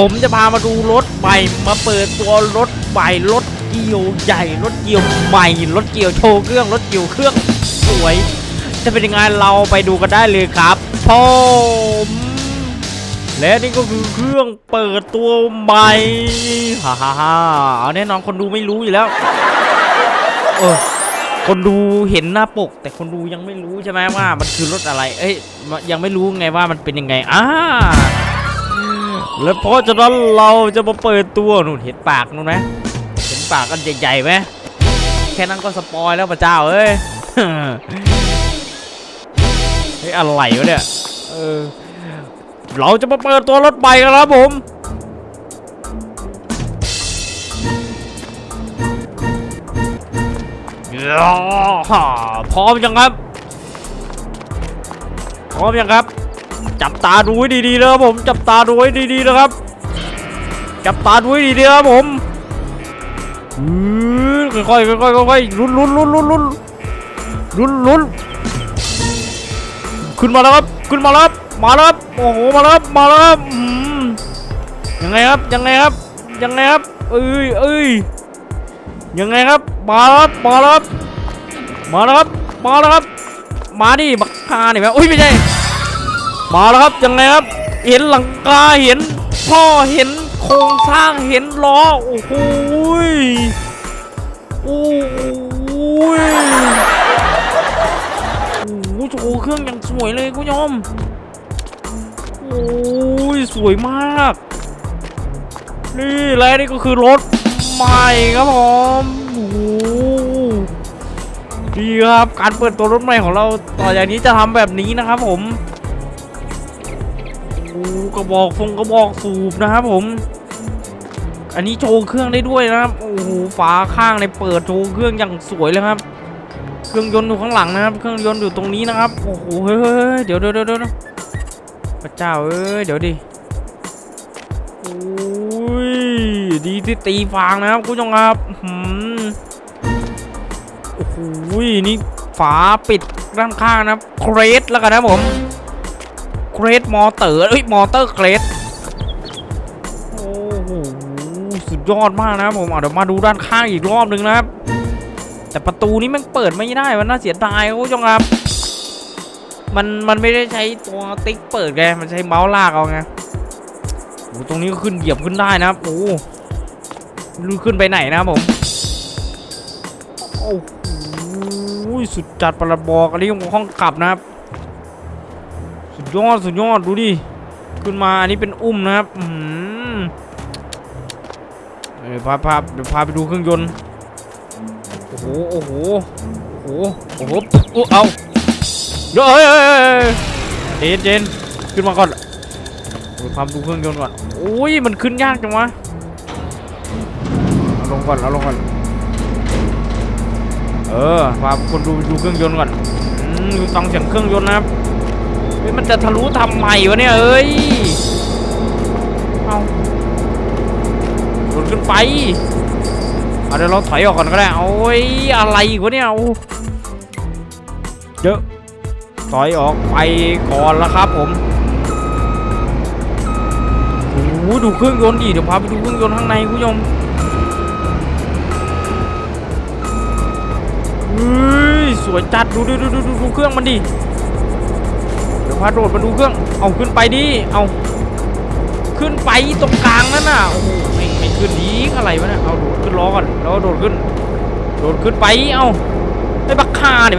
ผมจะพามาดูรถใหม่มาเปิดตัวรถใหม่รถเกียวใหญ่รถเกียวใหม่รถเกียวโชว์เครื่องรถเกียวเครื่องสวย จะเป็นยังไงเราไปดูกันได้เลยครับผมและนี่ก็คือเครื่องเปิดตัวใหม่ฮ่าฮ่าฮ่าเอาแน่นอนคนดูไม่รู้อยู่แล้วเออคนดูเห็นหน้าปก แต่คนดูยังไม่รู้ใช่ไหมว่า มันคือรถอะไร เอ้ยยังไม่รู้ไงว่ามันเป็นยังไงอ่า แล้วเพราะฉะนั้นเราจะมาเปิดตัวนู่นเห็นปากนู่นไหมเห็นปากกันใหญ่ๆไหมแค่นั้นก็สปอยแล้วพระเจ้าเอ้ยเฮ้ยอะไรวะเนี่ยเออเราจะมาเปิดตัวรถใหม่กันแล้วผมพร้อมยังครับ พร้อมยังครับ จับตาดูให้ดีๆนะครับผมจับตาดูให้ดีๆนะครับ จับตาดูให้ดีๆนะครับผมค่อยๆค่อยๆค่อยๆลุ้นลุ้นลุ้นลุ้นลุ้นลุ้นลุ้นขึ้นมาแล้วครับขึ้นมาแล้วครับมาแล้วครับโอ้โหมาแล้วครับมาแล้วครับยังไงครับยังไงครับยังไงครับเอ้ยเอ้ยยังไงครับมาแล้วครับมาแล้วครับมาแล้วครับมาแล้วครับมาดิบักคาเนี่ยไหมอุ้ยไม่ใช่ มาแล้วครับยังไงครับ เห็นหลังคาเห็นท่อเห็นโครงสร้างเห็นล้อโอ้โหโอ้โหยโอ้โหโชว์เครื่องอย่างสวยเลยคุณผู้ชมโอ้ยสวยมาก นี่และนี่ก็คือรถใหม่ครับผมโอ้โหดีครับการเปิดตัวรถใหม่ของเราต่อจากนี้จะทำแบบนี้นะครับผม กระบอกฟงกระบอกสูบนะครับผม อันนี้โชว์เครื่องได้ด้วยนะครับ โอ้โห ฝาข้างในเปิดโชว์เครื่องอย่างสวยเลยครับ เครื่องยนต์อยู่ข้างหลังนะครับ เครื่องยนต์อยู่ตรงนี้นะครับ โอ้โห เฮ้ยเดี๋ยวเดี๋ยวเดี๋ยวเดี๋ยวพระเจ้าเอ้ย เดี๋ยวดิโอ้ย ดีที่ตีฟางนะครับคุณผู้ชมครับโอ้โห นี่ฝาปิดด้านข้างนะครับ เครสแล้วกันนะผม เกรดมอเตอร์เอ้ยมอเตอร์เกรดโอ้โหสุดยอดมากนะครับผมเอาเดี๋ยวมาดูด้านข้างอีกรอบหนึ่งนะครับ แต่ประตูนี้มันเปิดไม่ได้มันน่าเสียดายครับคุณผู้ชมครับ มันมันไม่ได้ใช้ตัวติ๊กเปิดไงมันใช้เมาส์ลากเอาไงโอ้ตรงนี้ก็ขึ้นเหยียบขึ้นได้นะครับโอ้รู้ขึ้นไปไหนนะครับผมโอ้โหสุดจัดประบอกอันนี้ของห้องขับนะครับ ยอดสุดยอดดูดิขึ้นมาอันนี้เป็นอุ้มนะครับอืมเดี๋ยวพาพาเดี๋ยวพาไปดูเครื่องยนต์โอ้โหโอ้โหโอ้โหโอ้โหเอาเดี๋ยวเอ้ยเอ้ยเอ้ยเจนเจนขึ้นมาก่อนเดี๋ยวพาดูเครื่องยนต์ก่อนโอ้ยมันขึ้นยากจังวะเอาลงก่อนเอาลงก่อนเออพาคนดูดูเครื่องยนต์ก่อนอืมฟังเสียงเครื่องยนต์นะครับ ฮ้ยมันจะทะลุทำไมวะเนี่ยเอ้ย เอาโดดขึ้นไปเอาเดี๋ยวเราถอยออกก่อนก็ได้โอ้ยอะไรอีกวะเนี่ยเยอะถอยออกไปก่อนแล้วครับผมโอ้ดูเครื่องยนต์ดิเดี๋ยวพาไปดูเครื่องยนต์ข้างในคุณผู้ชมเฮ้ยสวยจัดดูดูดูดูดูเครื่องมันดิ พาโดดมาดูเครื่อง เอาขึ้นไปดิ เอา ขึ้นไปตรงกลางนั่นน่ะ โอ้โหไม่ไม่ขึ้นดีอะไรวะเนี่ย เอาโดดขึ้นล้อก่อน แล้วโดดขึ้น โดดขึ้นไป เอาไอ้บักคาเนี่ย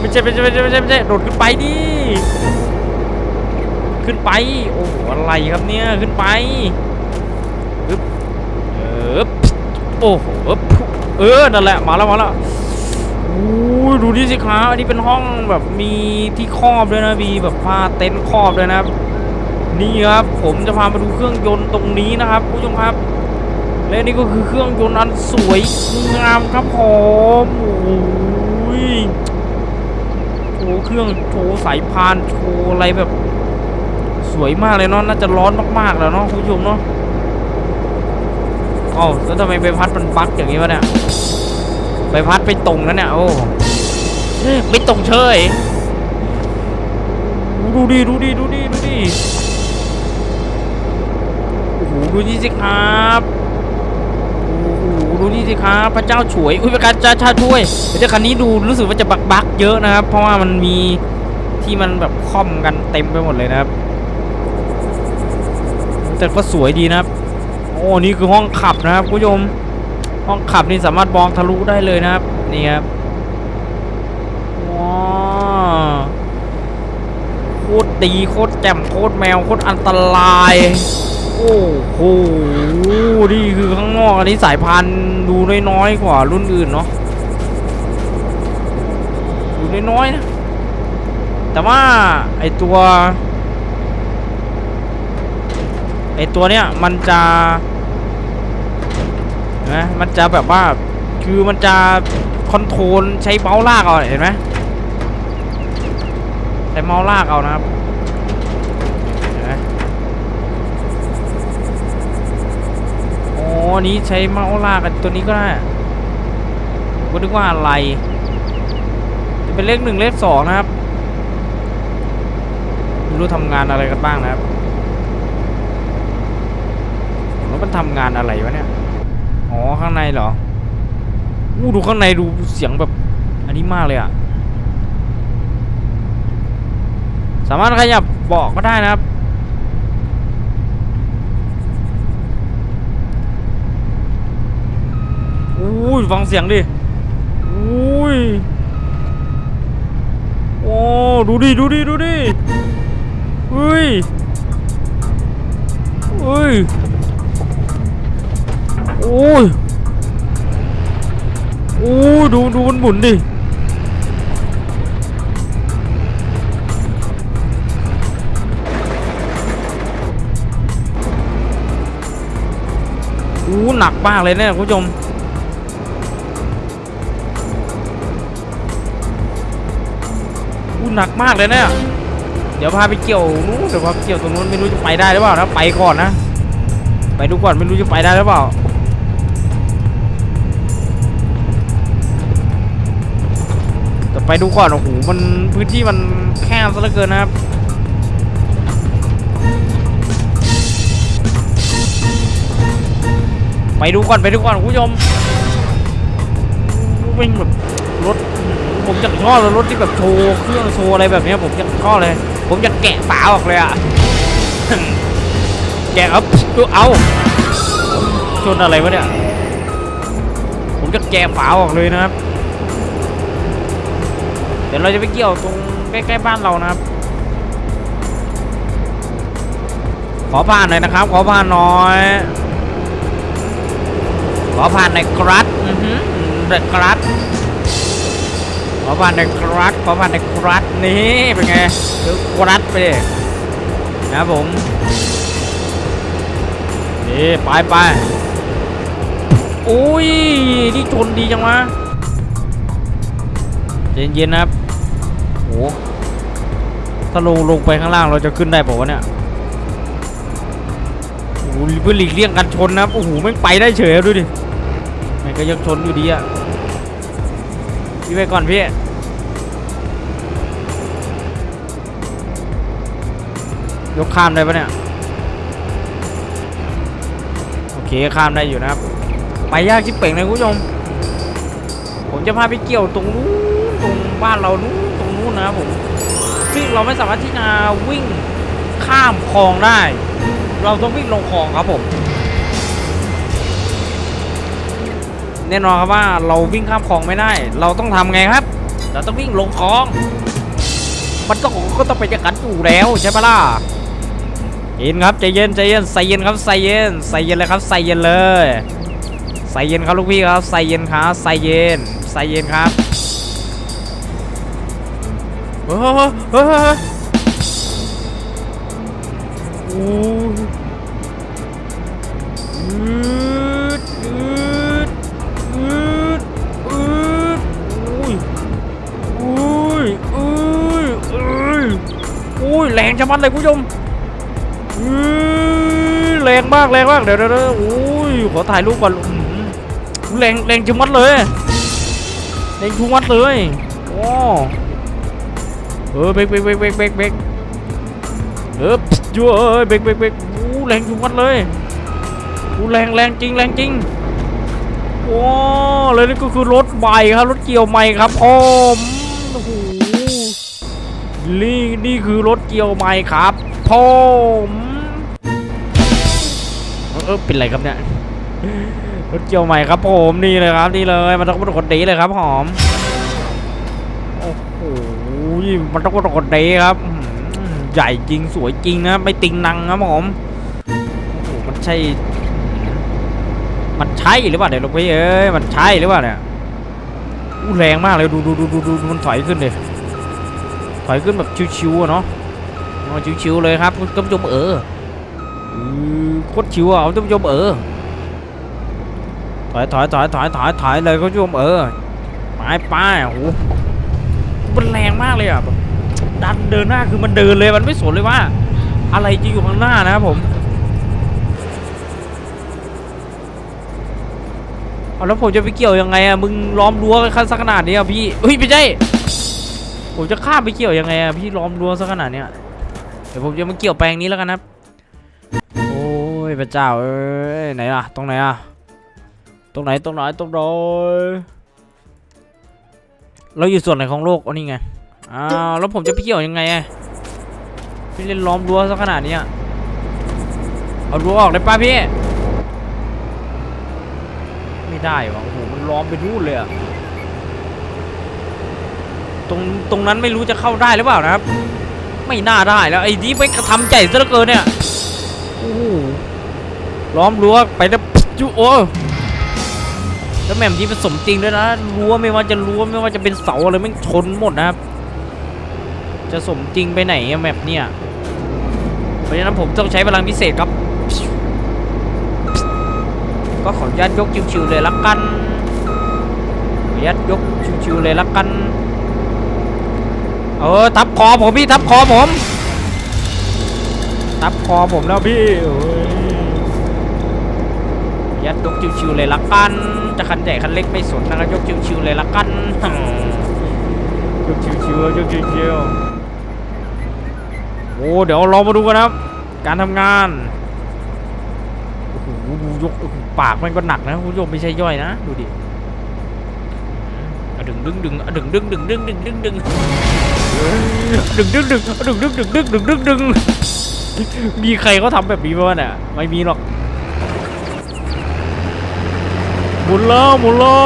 ไม่ใช่ไม่ใช่ไม่ใช่ไม่ใช่ไม่ใช่ โดดขึ้นไปดิ ขึ้นไป โอ้โห อะไรครับเนี่ย ขึ้นไปอึ๊บเอบโอ้โหอึ๊บเออ นั่นแหละ มาแล้วมาแล้ว โอ้ดูดิสิครับอันนี้เป็นห้องแบบมีที่ครอบด้วยนะมีแบบผ้าเต็นท์ครอบด้วยนะครับ นี่ครับผมจะพามาดูเครื่องยนต์ตรงนี้นะครับผู้ชมครับ และนี่ก็คือเครื่องยนต์อันสวยงามครับผมโอ้ยโชว์เครื่องโชว์สายพานโชว์อะไรแบบ สวยมากเลยเนาะน่าจะร้อนมากๆแล้วเนาะคุณผู้ชมเนาะอ๋อแล้วทำไมใบพัดมันบั๊กอย่างนี้วะเนี่ย ใบพัดไปตรงแล้วเนี่ยโอ้ไม่ตรงเฉยดูดิดูดิดูดิดูดิโอ้โหดูนี่สิครับโอ้โหดูนี่สิครับพระเจ้าฉวยอุ้ยประกาศจ้าชาช่วยเจ้าคันนี้ดูรู้สึกว่าจะบักบักเยอะนะครับ เพราะว่ามันมีที่มันแบบค่อมกันเต็มไปหมดเลยนะครับ แต่ก็สวยดีนะครับโอ้นี่คือห้องขับนะครับคุณผู้ชม ห้องขับนี่สามารถมองทะลุได้เลยนะครับ นี่ครับว้าวโคตรดีโคตรแจ่มโคตรแมวโคตรอันตราย โอ้โหนี่คือข้างนอกอันนี้สายพันธุ์ดูน้อยๆกว่ารุ่นอื่นเนาะดูน้อยๆนะ แต่ว่าไอตัวไอตัวเนี้ยมันจะ นไหมมันจะแบบว่าคือมันจะคอนโทรลใช้เมาส์ลากเอาเห็นไหมใช้เมาส์ลากเอานะครับเห็นไหมอ๋อนี้ใช้เมาส์ลากกันตัวนี้ก็ได้ก็นึกว่าอะไร จะเป็นเลขหนึ่งเลขสองนะครับไม่รู้ทำงานอะไรกันบ้างนะครับแล้วมันทำงานอะไรวะเนี่ย อ๋อข้างในเหรออู้ดูข้างในดูเสียงแบบอันนี้มากเลยอะสามารถขยับเบาะก็ได้นะครับอุ้ยฟังเสียงดิอุ้ยโอ้ดูดิดูดิดูดิเฮ้ยเฮ้ย อ้ยโอ้ยดูดูมันหมุนดิโอ้หนักมากเลยเนี่ยคุณผู้ชมอู้หนักมากเลยเนี่ยเดี๋ยวพาไปเกี่ยวนู้นเดี๋ยวพาไปเกี่ยวตรงนู้นไม่รู้จะไปได้หรือเปล่านะไปก่อนนะ ไปดูก่อนไม่รู้จะไปได้หรือเปล่า ไปดูก่อนโอ้โหมันพื้นที่มันแคบซะเหลือเกินนะครับไปดูก่อนไปดูก่อนคุณผู้ชมวิ่งแบบรถผมอยากชอบเลยรถที่แบบโชว์เครื่องโชว์อะไรแบบเนี้ยผมอยากชอบเลย ผมอยากแกะฝาออกเลยอะแกะเอาดูเอาชนอะไรวะเนี่ยผมจะแกะฝาออกเลยนะครับ ดี๋ยวเราจะไปเกี่ยวตรงใกล้ๆบ้านเรานะครับ ขอผ่านหน่อยนะครับ ขอผ่านหน่อย ขอผ่านหน่อยครับอือหือเด็กครับขอผ่านหน่อยครับขอผ่านหน่อยครับนี่เป็นไงดูครับไปดินะครับผมนี่ไปไปโอ้ยนี่ชนดีจังวะเย็นเย็นๆนะครับโอ้ ถ้าลงลงไปข้างล่างเราจะขึ้นได้ป่าวะเนี่ยโอ้โหเพื่อหลีกเลี่ยงการชนนะโอ้โหแม่งไปได้เฉยดูดิแม่งก็ยังชนอยู่ดีอะพี่ไปก่อนพี่ยกข้ามได้ปะเนี่ยโอเคข้ามได้อยู่นะครับ ไปยากที่เป่งเลยคุณผู้ชมผมจะพาไปเกี่ยวตรงนู้นตรงบ้านเรานู้น นะครับผมซึ่งเราไม่สามารถที่จะวิ่งข้ามคลองได้ เราต้องวิ่งลงคลองครับผม แน่นอนครับว่าเราวิ่งข้ามคลองไม่ได้ เราต้องทำไงครับ เราต้องวิ่งลงคลอง มันต้องก็ต้องไปนอย่างนั้นอยู่แล้วใช่ปะล่ะเย็นครับใจเย็นใจเย็นใส่เย็นครับใส่เย็นใส่เย็นเลยครับใส่เย็นเลยใส่เย็นครับลูกพี่ครับใส่เย็นครับใส่เย็นใส่เย็นครับ เฮ้ยเฮ้ยโอ้ยอืดอืดอืดอืดอุ้ยอุ้ยอุ้ยอุ้ยอุ้ยแรงจะมันเลยคุณผู้ชมอื้อแรงมากแรงมากเดี๋ยวเดี๋ยวโอ้ยขอถ่ายรูปก่อนอื้อหือแรงแรงจุมัดเลยแรงจุมัดเลยโอ้ เออเบรกเบรกเบรกเบรกเบรกเบรกเออยั่วเอ้ยเบรกเบรกเบรกโอ้แรงจุมัดเลยอู้แรงแรงจริงแรงจริงว้าวแล้วนี่ก็คือรถใหม่ครับรถเกี่ยวใหม่ครับโอ้มโอ้โหนี่นี่คือรถเกี่ยวใหม่ครับผมเออเออเป็นไรครับเนี่ยรถเกี่ยวใหม่ครับผมนี่เลยครับนี่เลยมันต้องเป็นคนดีเลยครับหอมโอ้โห มันต้องเป็นคนดีครับใหญ่จริงสวยจริงนะไม่ติงนังครับผมโอ้โหมันใช่ มันใช่หรือเปล่าเนี่ยลูกพี่เอ้ยมันใช่หรือเปล่าเนี่ยอู้แรงมากเลยดูดูดูดูดูมันถอยขึ้นเลยถอยขึ้นแบบชิวๆเนาะอ๋อชิวๆเลยครับคุณผู้ชมเอออือโคตรชิวอะคุณผู้ชมเออถอยถอยถอยถอยถอยถอยเลยคุณผู้ชมเออไปไปโอ้ มันแรงมากเลยอะแบบดันเดินหน้าคือมันเดินเลยมันไม่สนเลยว่า อะไรจะอยู่ข้างหน้านะครับผมเอาแล้วผมจะไปเกี่ยวยังไงอะมึงล้อมรั้วกันสักขนาดนี้อะพี่เฮ้ยไม่ใช่ผมจะข้ามไปเกี่ยวยังไงอะพี่ล้อมรั้วสักขนาดเนี้ยเดี๋ยวผมจะมาเกี่ยวแปลงนี้แล้วกันนะครับโอ้ยพระเจ้าเอ้ยไหนล่ะตรงไหนอะตรงไหนตรงไหนตรงไหน เราอยู่ส่วนไหนของโลกอ๋อนี่ไง อ้าว แล้วผมจะไปเกี่ยวยังไงอะพี่เล่นล้อมรั้วสักขนาดนี้เอารั้วออกได้ป่ะพี่ ไม่ได้วะโอ้โห มันล้อมไปนู่นเลยอะตรงตรงนั้นไม่รู้จะเข้าได้หรือเปล่านะครับ ไม่น่าได้แล้วไอ้นี่ไปกระทำใจซะเหลือเกินเนี่ย โอ้โหล้อมรั้วไปแล้วจุโอ้ แล้วแหม่มที่ผสมจริงด้วยนะรั้วไม่ว่าจะรั้วไม่ว่าจะเป็นเสาอะไรไม่ชนหมดนะครับ จะสมจริงไปไหนอะแมปเนี่ยเพราะฉะนั้นผมต้องใช้พลังพิเศษครับ ก็ขออนุญาตยกชิวๆเลยละกันขออนุญาตยกชิวๆเลยละกัน เออทับคอผมพี่ทับคอผมทับคอผมแล้วพี่โอ้ยขออนุญาตยกชิวๆเลยละกัน จะคันใหญ่คันเล็กไม่สนนะครับยกชิวๆเลยละกันยกชิวๆยกชิวๆโอ้เดี๋ยวเรามาดูกันนะครับ การทำงานโอ้โหดูยกโอ้โหปากมันก็หนักนะคุณผู้ชมไม่ใช่ย่อยนะดูดิอะดึงดึงดึงอะดึงดึงดึงดึงดึงดึงดึงดึงดึงดึงอะดึงดึงดึงดึงดึงดึงดึงมีใครเขาทำแบบนี้บ้างเนี่ยไม่มีหรอก หมุนแล้วหมุนแล้ว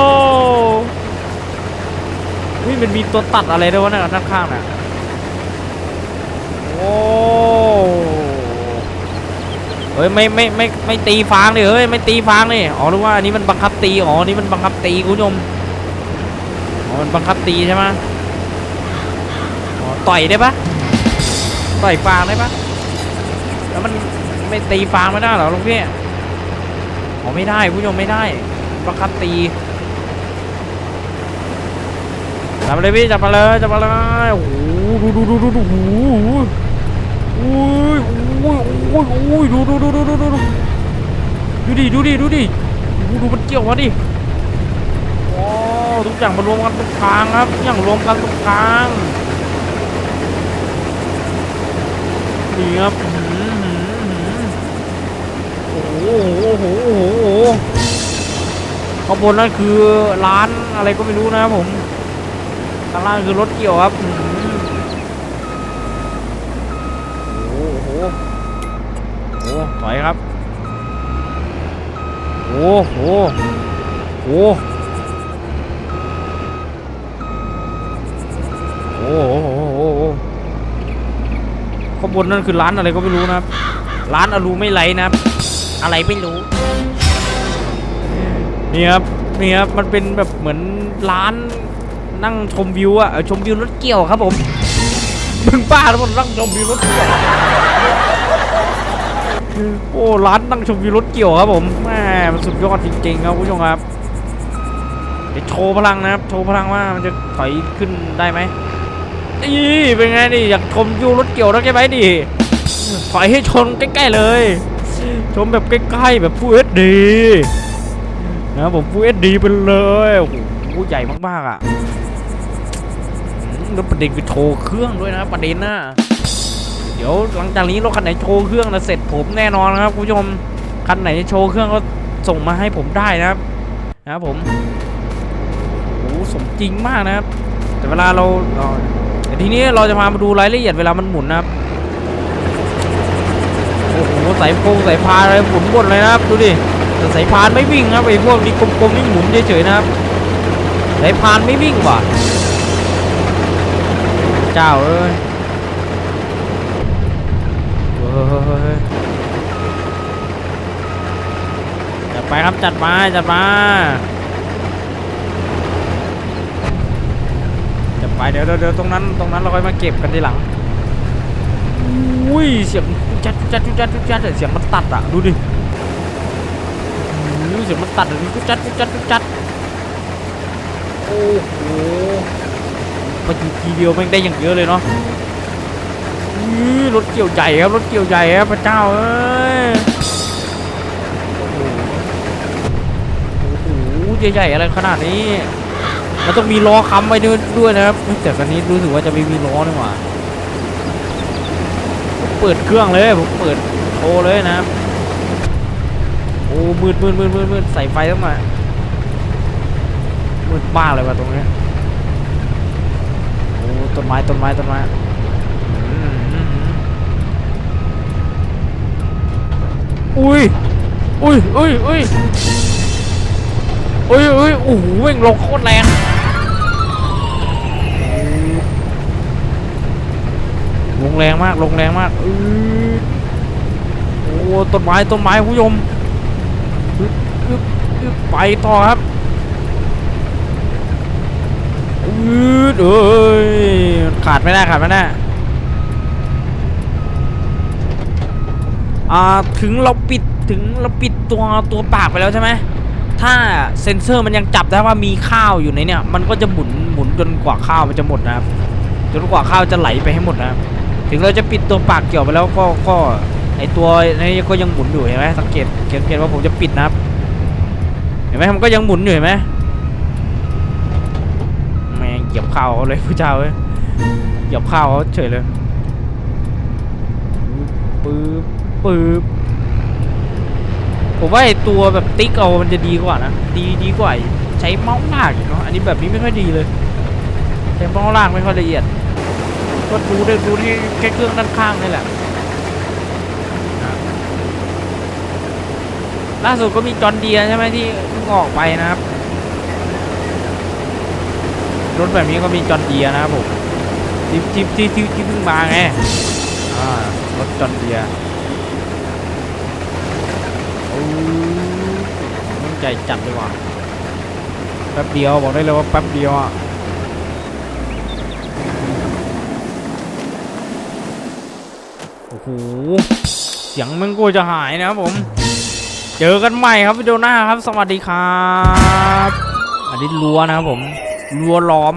นี่มันมีตัวตัดอะไรด้วยวะเนี่ยด้านข้างน่ะโอ้เฮ้ยไม่ไม่ไม่ไม่ตีฟางดิเฮ้ยไม่ตีฟางดิอ๋อรู้ว่าอันนี้มันบังคับตีอ๋อนนี้มันบังคับตีคุณผู้ชมอ๋อมันบังคับตีใช่ไหมอ๋อต่อยได้ปะต่อยฟางได้ปะแล้วมันไม่ตีฟางไม่ได้เหรอลุงพี่อ๋อไม่ได้คุณผู้ชมไม่ได้ บังคับตีจับมาเลยพี่จับมาเลยจับมาเลยโอ้โหดูดูดูดูดูโอ้ยโอ้ยอ้ยอ้ยอ้ยดูดูดูดูดูดูดูดิดูดิดูดิดูมันเกี่ยววะดิโอ้ทุกอย่างมารวมกันตรงกลางครับอย่างรวมกันตรงกลางนี่ครับโอ้โหโอ้โหโอ้โห ข้างบนนั่นคือร้านอะไรก็ไม่รู้นะครับผมข้างล่างคือรถเกี่ยวครับโอ้โหโอ้ถอยครับโอ้โหโอ้โหโอ้โหโอ้โหข้างบนนั่นคือร้านอะไรก็ไม่รู้นะครับ ร้านอลูไม่ไหลนะครับ อะไรไม่รู้ นี่ครับนี่ครับมันเป็นแบบเหมือนร้านนั่งชมวิวอะชมวิวรถเกี่ยวครับผมมึงป้าแล้วมันนั่งชมวิวรถเกี่ยวโอ้ร้านนั่งชมวิวรถเกี่ยวครับผมแม่มันสุดยอดจริงๆครับคุณผู้ชมครับเดี๋ยวโชว์พลังนะครับโชว์พลังว่ามันจะถอยขึ้นได้ไหมนี่เป็นไงนี่อยากชมวิวรถเกี่ยวแล้วใช่ไหมดิถอยให้ชนใกล้ๆเลย ชมแบบใกล้ๆแบบฟูเอสดี นะครับผมฟูเอสดีไปเลย โอ้โห ใหญ่มาก ๆ อะแล้วประเด็นคือโชว์เครื่องด้วยนะประเด็นน่ะเดี๋ยวหลังจากนี้รถคันไหนโชว์เครื่องนะเสร็จผมแน่นอนนะครับคุณผู้ชมคันไหนโชว์เครื่องก็ส่งมาให้ผมได้นะครับนะครับผมโอ้สมจริงมากนะครับ แต่เวลาเราแต่ทีนี้เราจะพามาดูรายละเอียดเวลามันหมุนนะครับโอ้โหสายโพงสายพาอะไรหมุนหมดเลยนะครับดูดิ แต่สายพานไม่วิ่งครับไอ้พวกนี้กลมๆนี่หมุนเฉยๆนะครับสายพานไม่วิ่งว่ะ เจ้าเอ้ยเฮ้ยจัดไปครับจัดมาจัดมาจะไปเดี๋ยวเดี๋ยวเดี๋ยวตรงนั้นตรงนั้นเราค่อยมาเก็บกันทีหลังอุ้ยเสียงจัดจัดจัดจัดเสียงมันตัดอะดูดิ เสียงมันตัดอะดูจัดจัดจัดโอ้โหมาอยู่ทีเดียวแม่งได้อย่างเยอะเลยเนาะรถเกี่ยวใหญ่ครับรถเกี่ยวใหญ่ครับพระเจ้าเอ้ยโอ้โหใหญ่ๆอะไรขนาดนี้มันต้องมีล้อค้ำไว้ด้วยด้วยนะครับแต่คันนี้รู้สึกว่าจะไม่มีล้อนี่หว่าเปิดเครื่องเลยผมเปิดโอเลยนะครับ โอ้มืดมืดมืดมืดมืดใส่ไฟต้องมามืดมากเลยว่ะตรงนี้โอ้ต้นไม้ต้นไม้ต้นไม้อุ้ยอุ้ยอุ้ยอุ้ยอุ้ยอุ้ยโอ้โหเว่งลงโคตรแรงลงแรงมากลงแรงมากอือโอ้ต้นไม้ต้นไม้คุณผู้ชม อึบอึบอึ๊บไปต่อครับอืดเอ้ยขาดไม่ได้ขาดไม่ได้อ่าถึงเราปิดถึงเราปิดตัวตัวปากไปแล้วใช่ไหมถ้าเซ็นเซอร์มันยังจับได้ว่ามีข้าวอยู่ในเนี่ย มันก็จะหมุนหมุนจนกว่าข้าวมันจะหมดนะครับจนกว่าข้าวจะไหลไปให้หมดนะครับถึงเราจะปิดตัวปากเกี่ยวไปแล้วก็ก็ไอตัวนี้ก็ยังหมุนอยู่เห็นไหมสังเกตสังเกตว่าผมจะปิดนะครับ เห็นไหมมันก็ยังหมุนอยู่เห็นไหมแม่งเหยียบข้าวเขาเลยผู้เจ้าเว้ยเหยียบข้าวเขาเฉยเลยปึ๊บปึ๊บผมว่าไอตัวแบบติ๊กเอา มันจะดีกว่านะ ดีดีกว่าใช้เมาส์ลากอีกเนาะ อันนี้แบบนี้ไม่ค่อยดีเลย ใช้เมาส์ลากไม่ค่อยละเอียด ก็ดูได้ดูที่แค่เครื่องด้านข้างนี่แหละ ล่าสุดก็มีจอนเดียใช่ไหมที่ ออกไปนะครับรถแบบนี้ก็มีจอนเดียนะครับผมที่ที่ที่ที่เพิ่งมาไงอ่ารถจอนเดียโอ้ต้องใจจัดเลยว่ะแป๊บเดียวบอกได้เลยว่าแป๊บเดียวอะโอ้โหเสียงมันกูจะหายนะครับผม เจอกันใหม่ครับวิดีโอหน้าครับ สวัสดีครับ อันนี้รัวนะครับผมรัวล้อม